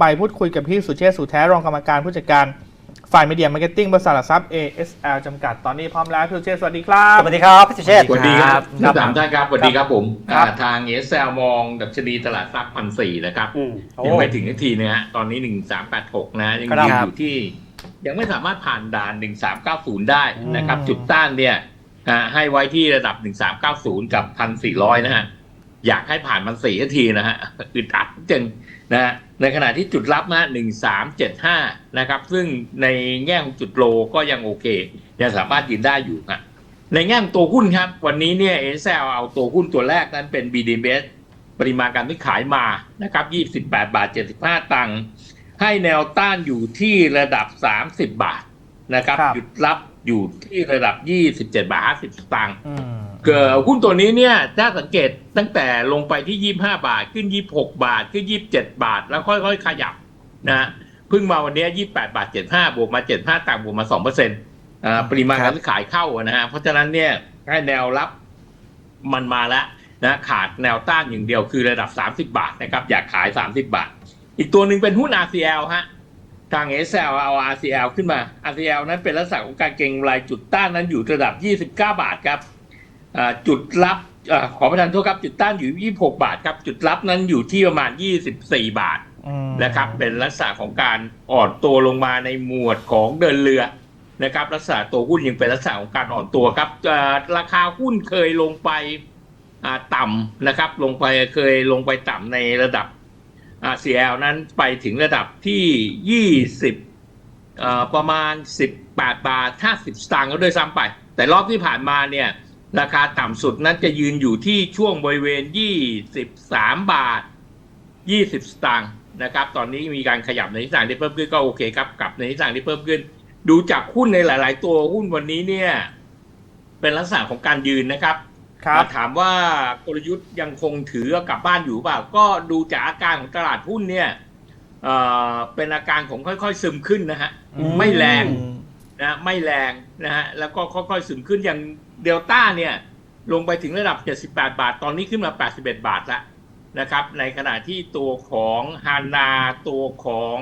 ไปพูดคุยกับพี่สุเชษฐ์สุแท้รองกรรมการผู้จัดการฝ่ายมีเดียมาร์เก็ตติ้งบริษัทหลักทรัพย์ ASL จำกัดตอนนี้พร้อมแล้วพี่สุเชษฐ์สวัสดีครับ สวัสดีครับพี่สุเชษฐ์สวัสดีครับทั้งสามท่านครับสวัสดีครับผมครับอ่าทางเอสแซมองดัชนีตลาดทรัพย์พันสี่นะครับอืมโอ้ยังไม่ถึงนาทีนะฮะตอนนี้หนึ่งสามแปดหกนะยังครับยืนอยู่ที่ ยังไม่สามารถผ่านด่านหนึ่งสามเก้าศูนย์ได้นะครับอืมจุดต้านเนี่ยอ่าให้ไว้ที่ระดับหนึ่งสามเก้าศูนย์กับพันสี่ร้อยนะฮะอยากให้ผ่านมันสี่นาทีนะฮะอึดอัดจัง นะฮะในขณะที่จุดรับนะหนึ่งสามเจ็ดห้านะครับ ซึ่งในแง่ของจุดโลก็ยังโอเค ยังสามารถยืนได้อยู่ฮะในแง่ของตัวหุ้นครับ วันนี้เนี่ยเอเซลเอาตัวหุ้นตัวแรกนั้นเป็น BDMs ปริมาณการที่ขายมานะครับ 28 บาท 75 ตังค์ให้แนวต้านอยู่ที่ระดับ 30 บาทนะครับครับหยุดรับอยู่ที่ระดับ 27 บาท 50สตางค์อืม เกิดหุ้นตัวนี้เนี่ยถ้าสังเกตตั้งแต่ลงไปที่ 25 บาท ขึ้น 26 บาท ขึ้น 27 บาท แล้วค่อยๆ ขยับนะเพิ่งมาวันนี้ 28 บาท 75 บวกมา 75ต่างบวกมา2%อ่าปริมาณการซื้อขายเข้านะฮะเพราะฉะนั้นเนี่ยให้แนวรับมันมาแล้วนะขาดแนวต้านอย่างเดียวคือระดับ 30 บาทนะครับ อยากขาย 30 บาท อีกตัวหนึ่งเป็นหุ้น RCL ฮะทาง SL เอา RCL ขึ้นมา RCL นั้นเป็นลักษณะของการเก็งกำไรจุดต้านนั้นอยู่ระดับ 29 บาทครับ จุดรับอาขอประทานโทษครับ จุดต้านอยู่ 26 บาทครับ จุดรับนั้นอยู่ที่ประมาณ 24 บาทอืมนะครับ เป็นลักษณะของการอ่อนตัวลงมาในหมวดของเดินเรือนะครับลักษณะตัวหุ้นยังเป็นลักษณะของการอ่อนตัวครับอ่าราคาหุ้นเคยลงไปอ่าต่ำนะครับ ลงไปเคยลงไปต่ำในระดับ RCL นั้นไปถึงระดับที่ 20เอ่อประมาณ 18 บาท 50 สตางค์ก็ด้วยซ้ำไป แต่รอบที่ผ่านมาเนี่ย ราคาต่ำสุดนั้นจะยืนอยู่ที่ช่วงบริเวณ 23 บาท 20 สตางค์นะครับ ตอนนี้มีการขยับในทิศทางที่เพิ่มขึ้นก็โอเคครับกลับในทิศทางที่เพิ่มขึ้น ดูจากหุ้นในหลาย ๆ ตัวหุ้นวันนี้เนี่ย เป็นลักษณะของการยืนนะครับครับถามว่ากลยุทธ์ยังคงถือกลับบ้านอยู่เปล่า ก็ดูจากอาการของตลาดหุ้นเนี่ยเอ่อเป็นอาการของค่อย ๆ ซึมขึ้นนะฮะอืมไม่แรงนะ ไม่แรงนะฮะ แล้วก็ค่อยๆซึมขึ้นอย่าง เดลต้าเนี่ยลงไปถึงระดับ 78 บาท ตอนนี้ขึ้นมา 81 บาทแล้วนะครับ ในขณะที่ตัวของฮานา ตัวของ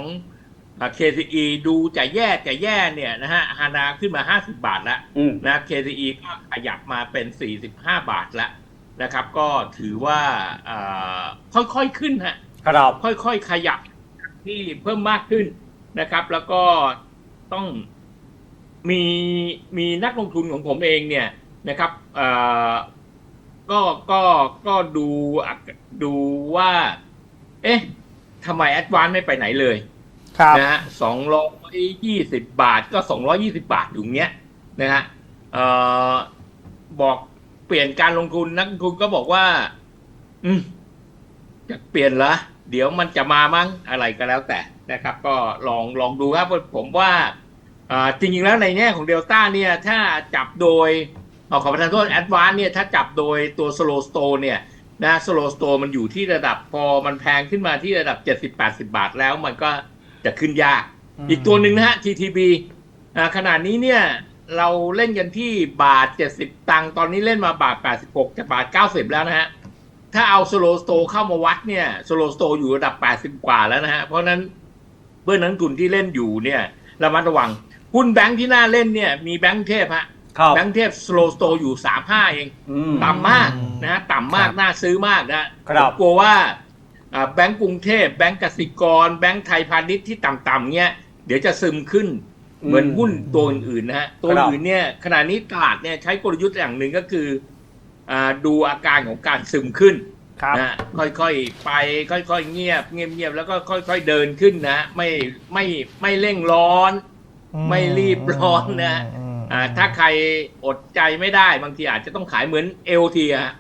อ่า KCE ดูจะแย่จะแย่เนี่ยนะฮะฮานาขึ้นมา 50 บาทแล้วอืมนะ KCE ก็ขยับมาเป็น 45 บาทแล้วนะครับ ก็ถือว่าเอ่อค่อยๆขึ้นฮะครับค่อยๆขยับที่เพิ่มมากขึ้นนะครับ แล้วก็ต้องมีมีนักลงทุนของผมเองเนี่ย นะครับเอ่อก็ก็ก็ดูอะดูว่า เอ๊ะทำไมแอดวานไม่ไปไหนเลยครับนะฮะสองร้อยยี่สิบาทก็สองร้อยี่สิบาทอยู่เนี้ยนะฮะเอ่อบอกเปลี่ยนการลงทุนนักลงทุนก็บอกว่า อืมจะเปลี่ยนละเดี๋ยวมันจะมามั้งอะไรก็แล้วแต่นะครับ ก็ลองลองดูครับผมว่าอ่าจริงๆแล้วในแง่ของเดลต้าเนี่ย ถ้าจับโดย เอ่อขอประทานโทษแอดวานเนี่ยถ้าจับโดยตัวสโลสโตเนี่ยนะสโลสโตมันอยู่ที่ระดับพอมันแพงขึ้นมาที่ระดับ 70-80 บาทแล้วมันก็จะขึ้นยากอืมอีกตัวหนึ่งนะฮะ TTB อ่าขนาดนี้เนี่ยเราเล่นกันที่บาท 70 ตังค์ตอนนี้เล่นมาบาท 86จะบาท 90 แล้วนะฮะ ถ้าเอาสโลสโตเข้ามาวัดเนี่ยสโลสโตอยู่ระดับ 80 กว่าแล้วนะฮะ เพราะฉะนั้นเพื่อนนักลงทุนที่เล่นอยู่เนี่ยระมัดระวังหุ้นแบงค์ที่น่าเล่นเนี่ยมีแบงค์เทพฮะ ครับ แบงค์เทพสโลสโตอยู่35เอง อืม ต่ำมากนะฮะต่ำมากครับน่าซื้อมากนะครับผมกลัวว่าอ่าแบงก์กรุงเทพแบงก์กสิกร แบงก์ไทยพาณิชย์ที่ต่ำๆเนี้ยเดี๋ยวจะซึมขึ้นเหมือนหุ้นตัวอื่นๆนะฮะตัวอื่นเนี่ยขณะนี้ตลาดเนี่ยใช้กลยุทธ์อย่างหนึ่งก็คืออ่าดูอาการของการซึมขึ้นครับ นะค่อยๆไปค่อยๆเงียบเงียบๆแล้วก็ค่อยๆเดินขึ้นนะไม่ไม่ไม่เร่งร้อน ไม่รีบร้อนนะ อืมอ่าถ้าใครอดใจไม่ได้บางทีอาจจะต้องขายเหมือนเอลทีอะ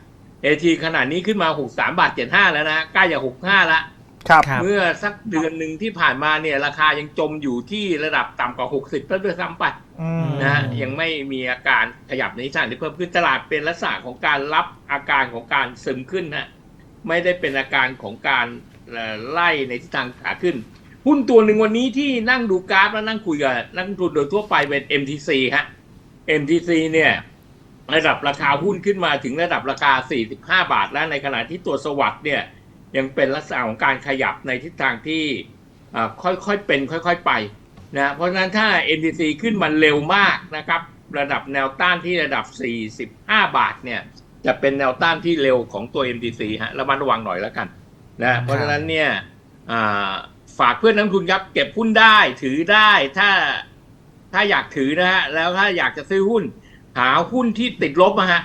เอทีขนาดนี้ขึ้นมา63บาท75แล้วนะใกล้จะ65ละครับ เมื่อสักเดือนหนึ่งที่ผ่านมาเนี่ย ราคายังจมอยู่ที่ระดับต่ำกว่า60แล้วด้วยซ้ำไปอืมนะฮะยังไม่มีอาการขยับในทิศทางที่เพิ่มขึ้นตลาดเป็นลักษณะของการรับอาการของการซึมขึ้นนะไม่ได้เป็นอาการของการเอ่อไล่ในทิศทางขาขึ้น หุ้นตัวหนึ่งวันนี้ที่นั่งดูกราฟแล้วนั่งคุยกับนักลงทุนโดยทั่วไปเป็น MTC ฮะ MTC เนี่ยระดับราคาหุ้นขึ้นมาถึงระดับราคา 45 บาทแล้วในขณะที่ตัวสวัสด์เนี่ยยังเป็นลักษณะของการขยับในทิศทางที่อ่าค่อยๆเป็นค่อยๆไปนะเพราะฉะนั้นถ้า NTC ขึ้นมาเร็วมากนะครับระดับแนวต้านที่ระดับ 45 บาทเนี่ยจะเป็นแนวต้านที่เร็วของตัว MTC ฮะระมัดระวังหน่อยแล้วกันนะเพราะฉะนั้นเนี่ยอ่าฝากเพื่อนนักลงทุนครับเก็บหุ้นได้ถือได้ถ้า ถ้าอยากถือนะฮะแล้วถ้าอยากจะซื้อหุ้น หาหุ้นที่ติดลบนะฮะ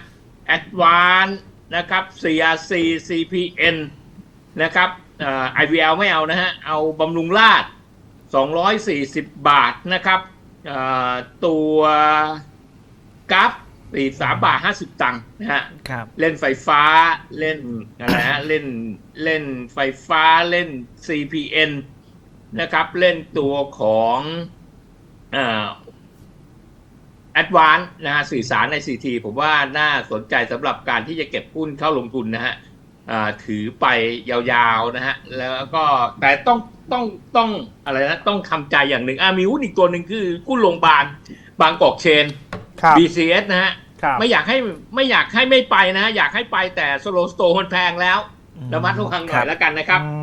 Advance นะครับ CRC CPN นะครับเอ่อ IVL ไม่เอานะฮะ เอาบำรุงราช240 บาทนะครับเอ่อตัวกัฟ43บาท50ตังค์นะฮะ ครับเล่นไฟฟ้าเล่นอะไรฮะเล่นเล่นไฟฟ้าเล่น CPN นะครับ เล่นตัวของ เอ่อ Advance นะฮะสื่อสารใน CT ผมว่าน่าสนใจสำหรับการที่จะเก็บหุ้นเข้าลงทุนนะฮะอ่าถือไปยาวๆนะฮะแล้วก็แต่ต้องต้องต้องอะไรนะต้องทำใจอย่างหนึ่งอ่ามีหุ้นอีกตัวหนึ่งคือหุ้นโรงพยาบาลบางกอกเชนครับ BCS นะฮะครับไม่อยากให้ไม่อยากให้ไม่ไปนะ อยากให้ไปแต่สโลสโตมันแพงแล้วอืมระมัดระวังหน่ครัอยบแล้วกันนะครับอืมอ่า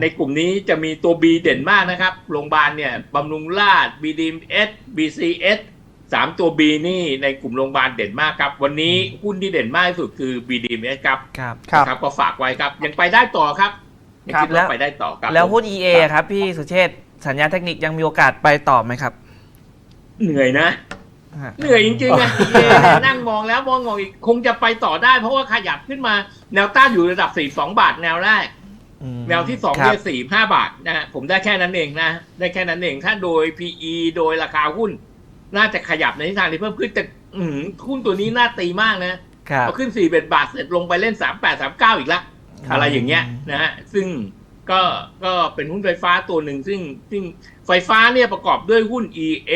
ในกลุ่มนี้จะมีตัว B เด่นมากนะครับ โรงพยาบาลเนี่ยบำรุงราษ BDMS BCS สามตัว B นี่ในกลุ่มโรงพยาบาลเด่นมากครับ วันนี้หุ้นที่เด่นมากที่สุดคือ BDMS ครับครับครับนะครับก็ฝากไว้ครับ ยังไปได้ต่อครับยังครับคิดว่าไปได้ต่อครับ แล้วหุ้นผม EA ครับ พี่สุเชษฐ์สัญญาณเทคนิคยังมีโอกาสไปต่อไหมครับ เหนื่อยนะฮะเหนื่อยจริงๆอะเอนั่งมองแล้วมองมองอีกคงจะไปต่อได้ เพราะว่าขยับขึ้นมาแนวต้านอยู่ระดับ 42 บาทแนวแรกอืม แนวที่สองครับเนี่ยสี่ห้าบาทนะฮะผมได้แค่นั้นเองนะ ได้แค่นั้นเองถ้าโดย PE โดยราคาหุ้น น่าจะขยับในทิศทางที่เพิ่มขึ้นแต่อื้อหือหุ้นตัวนี้น่าตีมากนะครับพอขึ้นสี่เบ็ดบาทเสร็จลงไปเล่นสามแปดสามเก้าอีกละครับอะไรอย่างเงี้ยนะฮะซึ่งก็ก็เป็นหุ้นไฟฟ้าตัวหนึ่งซึ่งซึ่งไฟฟ้าเนี่ยประกอบด้วยหุ้น EA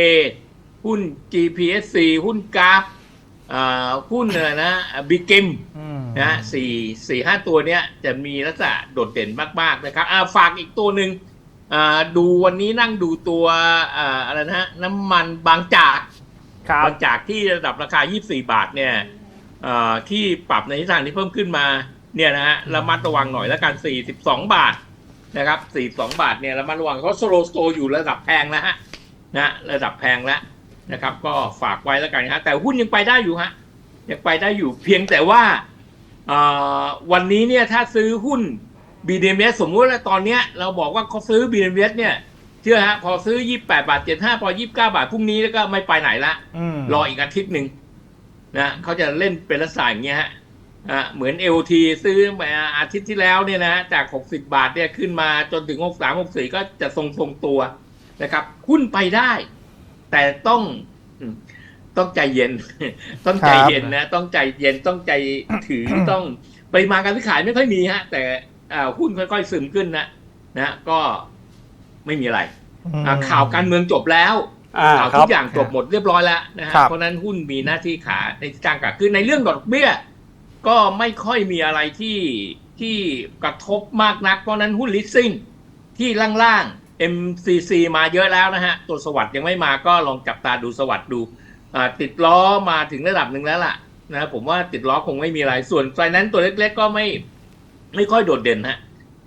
หุ้น GPSC หุ้นกราฟอ่า หุ้นอะไรนะบิกเกมอืมนะฮะสี่สี่ห้าตัวเนี้ยจะมีลักษณะโดดเด่นมาก ๆ นะครับอ่าฝากอีกตัวหนึ่งอ่าดูวันนี้นั่งดูตัวอ่าอะไรนะฮะน้ำมันบางจากครับบางจากที่ระดับราคา 24 บาทเนี่ยอ่าที่ปรับในทิศทางที่เพิ่มขึ้นมาเนี่ยนะฮะระมัดระวังหน่อยแล้วกัน 42 บาทนะครับ 42 บาทเนี่ยระมัดระวังเพราะสโลสโตอยู่ระดับแพงแล้วฮะนะระดับแพงแล้ว นะครับ ก็ฝากไว้แล้วกันนะฮะแต่หุ้นยังไปได้อยู่ฮะยังไปได้อยู่เพียงแต่ว่าเอ่อวันนี้เนี่ยถ้าซื้อหุ้น BDMs สมมุติว่าตอนเนี้ยเราบอกว่าเขาซื้อ BDMs เนี่ยเชื่อฮะพอซื้อ 28 บาท 75 พอ 29 บาทพรุ่งนี้แล้วก็ไม่ไปไหนละอืมรออีกอาทิตย์หนึ่งนะเขาจะเล่นเป็นลักษณะอย่างเงี้ยฮะอะเหมือน LT ซื้อมาอาทิตย์ที่แล้วเนี่ยนะจาก 60 บาทเนี่ยขึ้นมาจนถึง 63 64 ก็จะทรงทรงๆตัวนะครับหุ้นไปได้ แต่ต้องอืมต้องใจเย็น ต้องใจเย็นนะ ต้องใจเย็นต้องใจถือต้องปริมาณการซื้อขายไม่ค่อยมีฮะ แต่อ่าหุ้นค่อยๆซึมขึ้นนะนะก็ไม่มีอะไรอ่าข่าวการเมืองจบแล้วอ่าข่าวครัทุบกอย่างจบหมดเรียบร้อยแล้วนะฮะครับเพราะฉะนั้นหุ้นมีหน้าที่ขาในทิศทางขาคือในเรื่องดอกเบี้ย ก็ไม่ค่อยมีอะไรที่ที่กระทบมากนัก เพราะฉะนั้นหุ้นลิสซิ่งที่ล่างๆ MCC มาเยอะแล้วนะฮะ ตัวสวัสด์ยังไม่มาก็ลองจับตาดูสวัสด์ดูอ่าติดล้อมาถึงระดับหนึ่งแล้วล่ะนะผมว่าติดล้อคงไม่มีอะไร ส่วนไฟนั้นตัวเล็กๆ ก็ไม่ไม่ค่อยโดดเด่นฮะ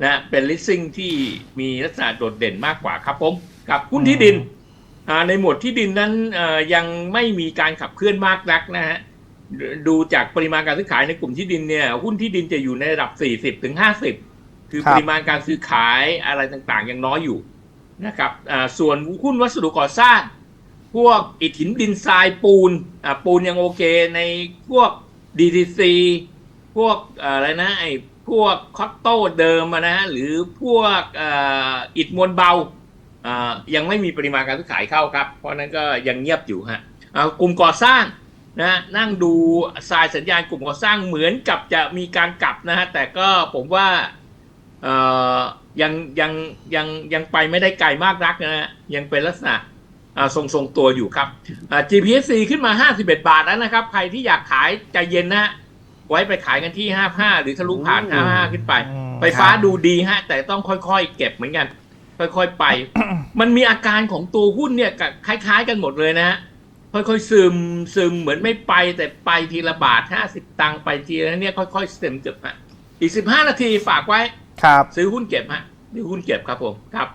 นะเป็นลิสซิ่งที่มีลักษณะโดดเด่นมากกว่าครับผมกับหุ้นที่ดินอ่าในหมวดที่ดินนั้นเอ่อยังไม่มีการขับเคลื่อนมากนักนะฮะดูดูจากปริมาณการซื้อขายในกลุ่มที่ดินเนี่ยหุ้นที่ดินจะอยู่ในระดับ 40ถึง50 คือครับปริมาณการซื้อขายอะไรต่างๆ ยังน้อยอยู่ นะครับส่วนหุ้นวัสดุก่อสร้าง พวกอิฐหินดินทรายปูนปูนยังโอเคในพวก DTC พวกอะไรนะไอ้พวกคอตโต้เดิมนะฮะหรือพวกอิฐมวลเบายังไม่มีปริมาณการซื้อขายเข้าครับ เพราะนั้นก็ยังเงียบอยู่ฮะกลุ่มก่อสร้างนะนั่งดูสายสัญญาณกลุ่มก่อสร้างเหมือนกับจะมีการกลับนะฮะแต่ก็ผมว่า ยังยังยังยังไปไม่ได้ไกลมากนักนะฮะยังเป็นลักษณะอ่าทรงทรงตัวอยู่ครับอ่า GPSC ขึ้นมา 51 บาทแล้วนะครับ ใครที่อยากขายใจเย็นนะฮะไว้ไปขายกันที่ 55 หรือทะลุผ่าน 55 ขึ้นไปอืมไฟฟ้าดูดีฮะ แต่ต้องค่อยๆ เก็บเหมือนกัน ค่อยๆไป มันมีอาการของตัวหุ้นเนี่ยกับคล้าย ๆ กันหมดเลยนะฮะค่อยๆซึมซึมเหมือนไม่ไปแต่ไปทีละบาทห้าสิบตังค์ไปทีละเนี่ยค่อยๆซึมเก็บฮะอีกสิบห้านาทีฝากไว้ ครับ ซื้อหุ้นเก็บฮะหรือหุ้นเก็บครับผมครับ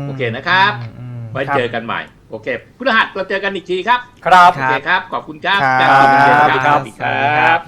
มโอเคนะครับอืมอืมไว้ครับเจอกันใหม่ โอเคพฤหัสเราเจอกันอีกทีครับ ครับโอเคครับ ขอบคุณครับครับขอบคุณสวัสดีครับสวัสดีครับ